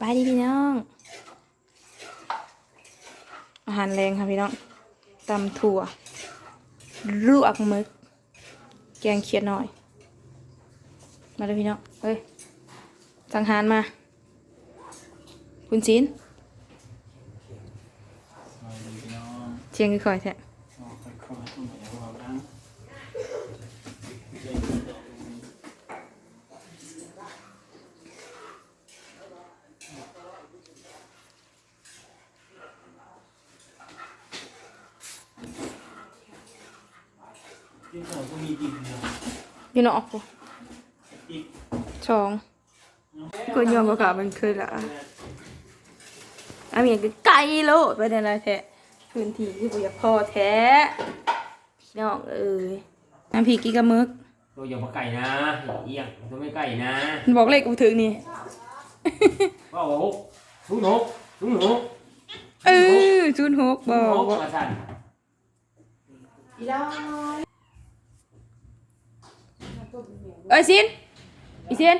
บายดีพี่น้อง อาหารแรงค่ะพี่น้องตำถั่วลวกหมึก แกงเขียดหน่อย มาเลยพี่น้อง เฮ้ย สังหารมา คุณจีนมาดีพี่น้องเชียงคือคอยแท้ ออกไปขอให้หมอเราทั้งเจ๊งที่เขาก็มีกินนะ อยู่นอกกูอีกช่องก็ยอมกับกับมันคือละอันนี้ก็ไกลโลดไปในไรแท้พื้นที่ที่บุยากพอแท้พี่น้องเอ้ยน้ำพริกกินกับหมึกตัวอย่ามาไก่นะเอียงตัวไม่ไก่นะมันบอกเลขกูถึงนี่ว่าโอ้ทุกนกทุกนกเออจุนหกบทุอกนกว่ามาสั่น เอ้ยซินอีซิน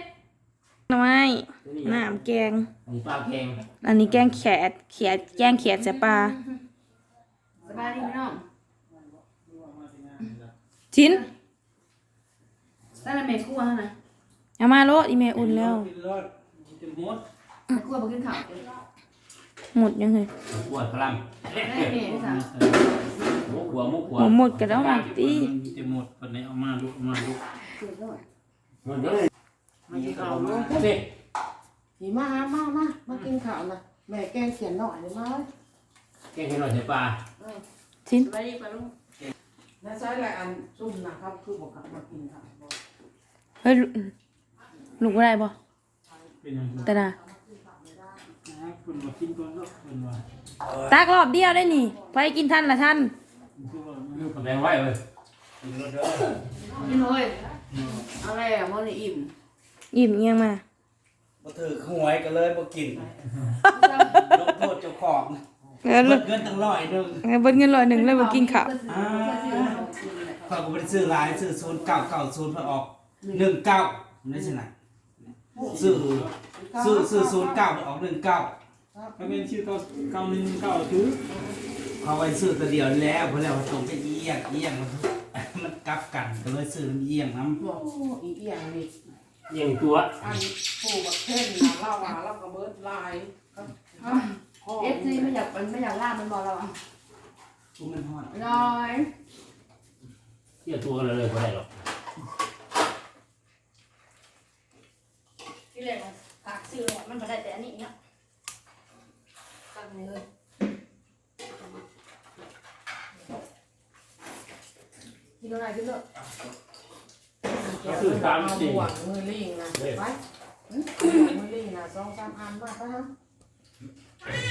หน่อไม้ตัวนี้น้ำแกงมีปลาแกงอันนี้แกงแขดแขดแกงแขดใส่ปลาสบายดีพี่น้องชิ้นตั้งแต่แม่ครัวนะเอามาโลดอีเมลอุ่นแล้วกินรอดจะมดแม่ครัวบ่กินข้าวเลยหมดยังไงปวดพลังแม่แม่พี่สาวมุกหัวมุกหัวหัวหมดกันแล้วมาตีมันจะหมดปันนี้เอามาลูกเอามาลูก เจ็บด้วยมันเยอะเลยมากินข้าวลูกนี่ผีมาหามามามากินข้าวนะแม่แกงเขียนหน่อยเลยมาแกงให้หน่อยใส่ปลาชิ้นสบายดีป่ะลุงแล้วใช้อะไรอันซุ่มนะครับคือบอกครับมากินครับเฮ้ยลูกลูกว่าได้ปะเป็นยังไงแต่น่ะนะคุณมากินก่อนแล้วคุณว่าตักรอบเดียวได้นี่ไปกินท่านละท่านคือว่าลูกกับแรงไว้เลยกินรถเด้อกิน เลยอะไรอะมันนี่อิ่มอิ่มเงี้ยงมาบ่ถือหวยก็เลยบ่กินลงโทษเจ้าของเออเบิดเงินตั้งร้อยหนึงเบิ้ลเงินร้อยหนึ่งเลยมากินข้าวอ่าข้อยก็บ่ได้ซื้อหลายซื้อ0990เพิ่นออก19นี่สินะซื้อซื้อซื้อ09เพิ่นออก19ถ้าเป็นชื่อเก้าเก้าหนึ่งเก้าถือเขาไว้ซื้อตัวเดียวแล้วเพิ่นแล้วว่าตรงไปเอียงเอียง มันมันกลับกันก็เลยซื้อน้ำเอียงน้ำบอกอีเอียงนี่เอียงตัวอันผู้บักเท่นนะเล่าว่าเล่ากระเบิดลายก็พ่อเอฟซีไม่อยากมันไม่อยากล่ามันบอกเราอะทุกมันฮอดน้อยเที่ยวตัวเลยเลยไม่ได้หรอกที่เรียกว่าปากซื้อเลยมันบ่ได้แต่อันนี้เนาะตั้งเลย กินอะไรกินเลยก็คือตามจริงมือลิงนะไปมือลิงนะสองสามอันมาไปฮะ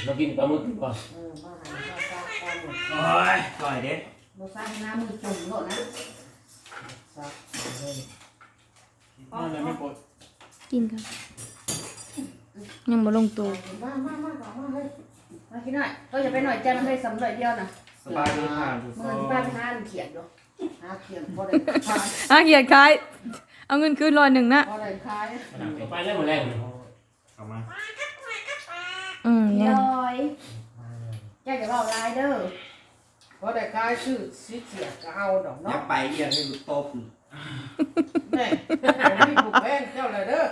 เรากินปลาหมึกก่อนเออมาหาข้าวข้าวหมดโอ้ยปล่อยเด้โมซ่าให้น้ำมือจุ่มโลดนะซักเลยนั่นแหละไม่ปวดกินกันยังบ่ลงตัวมามามาต่อมาเลยมากินหน่อยก็จะไปหน่อยใจมันได้สำเร็จเดียวนะสบายดีค่ะทุกคมันนป้าไปหาอันเขียนดู หาเขียนพอได้ขายอะเกียดคาย เอาเงินคืนร้อยหนึ่งนะพอได้ขายไปได้หมดแรงเข้ามาอืมลเนี่ยอยแกจะบอกลายเด้อพอได้ขายชื่อสิเสียก็เอาดอกอเนาะยากไปเอียงให้ลูกตบแม่มีบุกแพงเจ้าเลยเด้อ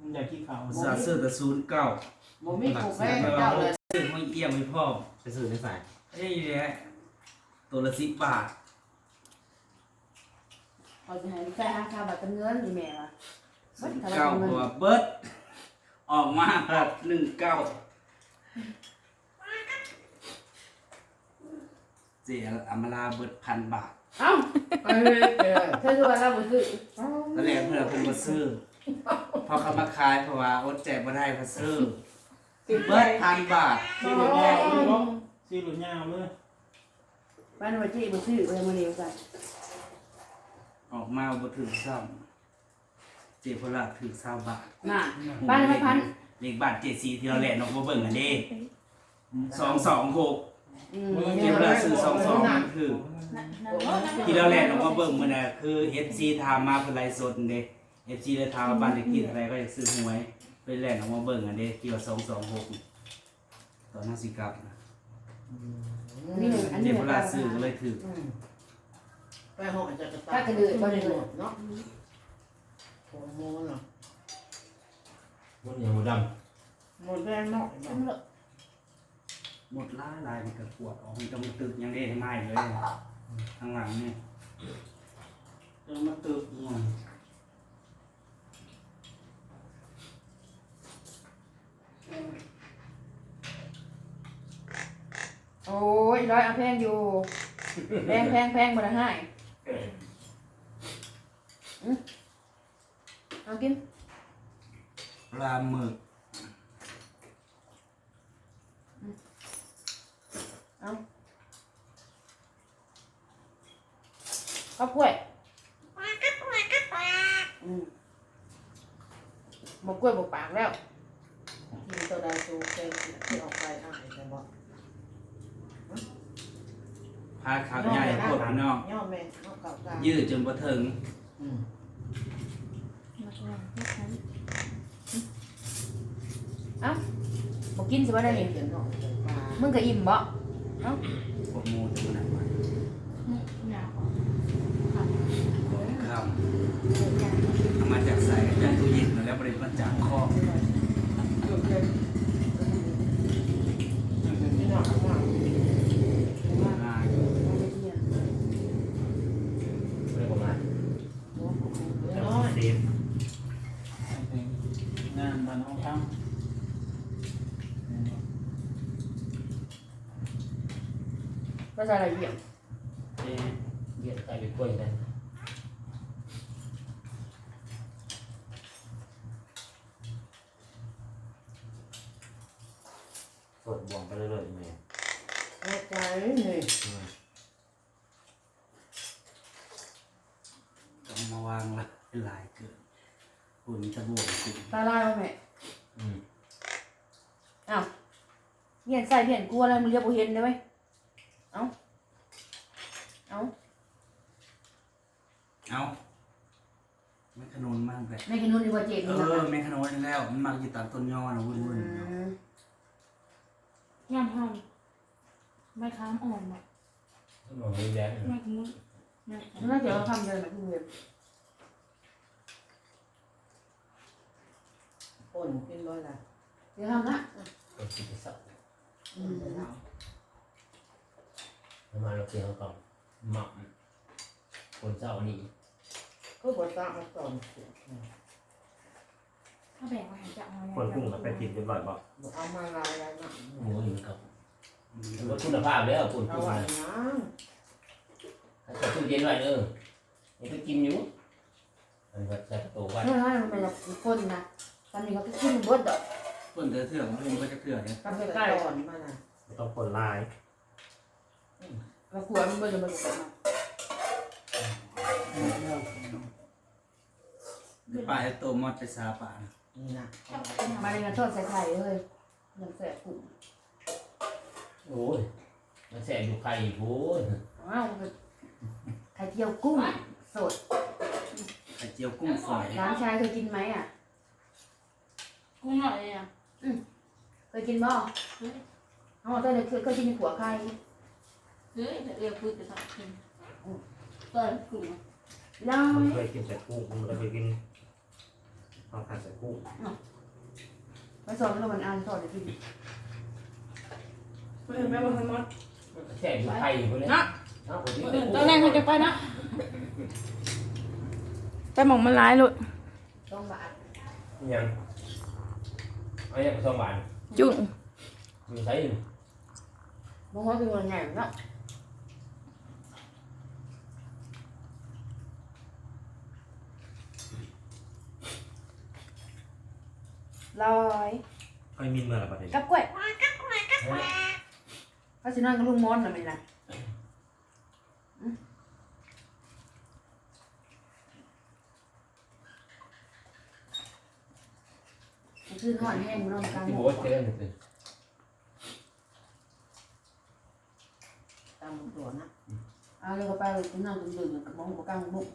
มันอยากกินข้าวสาซื้อแต่ศูนย์เก้าบ่มีบุกแพงเจ้าเลยซื้อไม่เอี่ยมไม่พ่อไปซื้อในสายเอ้ยเนี่ย ตัวละสิบบาทเขาจะให้แฟนหาข้าวแบบเงินนี่แม่วะศูนย์เก้าตัวเบิร์ดออกมาครับหนึ่งเก้าเจียอำมาลาเบิร์ดพันบาทเอ้าไปเลยเด้อเธอคือว่าเราบ่คือตอนแรกเพื่อนเพิ่นมาซื้อพอเขามาขายเพราะว่าอดแจกบ่ได้เพอซื้อติดใจเบิร์ดพันบาท ซื้อหลุดยาวเลย บ้านว่าจี้บ่ซื้อไปมื้อนี้กันออกมาบ่ถึงซ้ำเจียพนละถึง20บาทน่ะบ้านละพันเลขบัตรเจ็ดสี่ที่เราแหลนออกมาเบิ่งอันนี้สองสองหกอืมเก็บเวลาซื้อสองสองมันคือ ที่เราแหลนออกมาเบิ่งมันน่ะคือเอฟซีถามมาเพิ่นไลฟ์สดเด้เอฟซีเลยถามว่าบ้านเลขที่เท่าไหร่ก็อยากซื้อหวยก็ไปแล่นออกมาเบิ่งอันเด้ที่ว่าสองสองหกตอนนั้นสิกลับนะนี่ห นึ่งอันเจ็นี้บหเวนึ่งลาซื้อก็เลยถืออืมไปห้องอาจจะกระตาถ้ากระดือก็เลยหมดเนาะโอ้โหเนาะมันยังบ่ดหมดแรงเนาะหมดลายลายมันก็ปวดออกมันก็มาตึกยังได้ให้ไหม้เลยข้างหลังนี่เออมาตึกหน่อย โอ้ ยร้อยเอาแพงอยู่ แพงแพงแพงบ่ได้ให้อืมเอากินปลาหมึกข้าวกล้วยอืมบอกกล้วยบอกปากแล้วกินตัวใดตัวเต็มที่ออกไปอะเห็นไหมบอก พาขาใหญ่โคตรพี่น้องย่อแม่เอาเก่าตายืดจนบ่ถึงอืมเอ้าบอกกินสิบ่ได้นี่เขียนหน่อยเขียนปลามึงก็อิ่มบ่พวกหมูจะมันมาคำเอามาจากใส่จากตู้เย็นมาแล้วบริมาจากคอกที่หน่อยข้างหลัง ง่ายำไม่ประมาณ น้อย เซฟ งานบ้านห้องท ภาษาอะไรเยี่ยมเอ๊ะเยียดใส่ไปกล้วยนะสดบวงไปเรื่อยๆแม่แน่ใจนี่ต้องมาวางละเป็นลายเกินหุ่นจะบวมจริงตาลายบ่แม่อืมอ้าวเหียนใส่เหียนกลัวอะไรมึงเรียกบ่เห็นได้ไหมเอ้าเอ้า เอาแม่ขนุนมากเลยแม่กินนู่นดีกว่าเจ็ดเอนี่นะอแม่ขนุนนี่แล้ว มันมักอยู่ตามต้นยอนะวุ่นวุ่นมย่ำห้องไม่ค้ามอ่อนแบบต้องบอกให้แดงไม่คุ้มไม่น่าจะเอาทำเลยนะพี่เวียนป่นกินบ่อยละเดี๋ยวทำนะก็คิดจะสักอืมประมาณเราเกี่ยวกับหมักคนเจ้านี่ ก็บ่ตาเอาตอนถ้าแบ่งมาหาจะเอาคนกุ้งกับไปกินเป็นบ่อยบ่เอามาลายแล้วนะหมูอยู่กับว่าคุณภาพแล้วคุณเอากุ้งไว้นะนะถ้าตู้เย็นไว้เออยังไปกินอยู่อันนี้ใส่กระโตไว้เฮ้ยให้มันเป็นแบบคนนะตอนนี้ก็ขึ้นบดดอกเพิ่นเถื่อเถื่อนมันก็จะเถื่อนเนี่ยทำใกใกล้ก่อนมาน่ะต้องคนลายๆเราขวดมันบดจะบดออกมา ป่าให้โตมอดไปซาป่านะนี่นะมาเลยนะทอดใส่ไข่เลยยังแสบกุ้งโอ้ยมันแสบอยู่ไข่โอ้ยอ้าวไข่เจียวกุ้งสดไข่เจียวกุ้งฝอยร้านชายเคยกินไหมอะ กุ้งหน่อยเลยอะเคยกินบ่อ๋อตอนเด็กเคยเคยกินหัวไข่เฮ้ยเดี๋ยวเรียกพูดจะทำกินเปิดกลุ่ม ได้มันเคยกินแต่กุ้งมันเคยกินข้าวผัดแต่กุ้งไปสอนแล้วมันอ่านสอนเดี๋ยวกินเออแม่บอกให้มดแสบอยู่ไข่คนนี้นะเอาคนนี้ตอนแรกเขาจะไปนะไปหมองมันร้ายเลยต้องบาทยังเอาอย่างสองบาทจุ่งอยู่ใช้อยู่บางคนเป็นคนแหนมเนาะ ลอยค่อยมินเมื่อไหร่ประเดี๋ยวกับกล้วยเขาสินอนกับลุงมอนน่ะไม่ล่ะอืมมันคือหอนแห้งมันนอนกลางที่หบมอกว่าเจ๊หนึ่งสิตามตัวนะเอาเลยก็ไปเลยนอนตื่นๆกับมองกับกลางบุก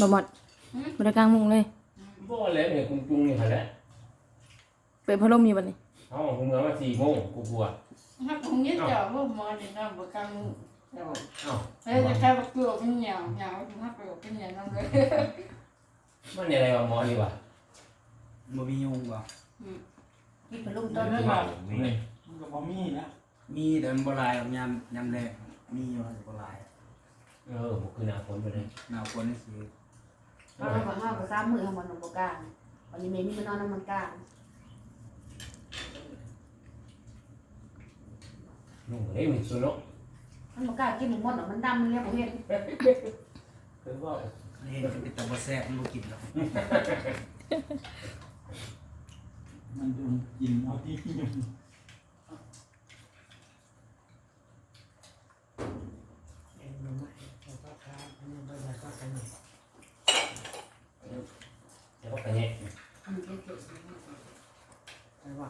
บหมดบริกลางมุงเลย บอกแล้วเนี่ยกุ้งจุ้งนี่ค่ะแหละปิดพัดลมอยู่บัดนี้เอ้าผมเมื่อมาสี่โมงกูกลัวถ้าตรงนี้เจ้าพวกมอนี่นะบ่กลางเจ้าเอ้าเฮ้ยจะแค่ว่าเกลือเป็นเหนียวเหนียวถ้าเกลือเป็นเหนียวนั่นเลยมันอะไรวะหมอดีวะบ่มียุงบ่กินเป็นลูกตต้อนนนั้นแล้วว่านี่มันก็บ่มีนะมีแต่มันบ่หลายหรอกยามยามแรกมีอยู่แต่บ่หลายเออผมคือหนาฝนไปเลยหนาวคน นี่สิเราก็ห้ากับสามมือทำมันบ่กลางวันนี้เมย์นี่มันนอนน้ำมันกลางนุ่งเฮ้ยมันสุดเนาะมันบ่กล้ากินหมดหรอกมันดำมันเรียกบ่เห็นคือว่าเห็นเป็นต่บ่แซ่บมันบ่กินหรอกมันดนกินเอาที่ยุงมาแล้วก็ไปเนี่ย มันเจ็บไปว่า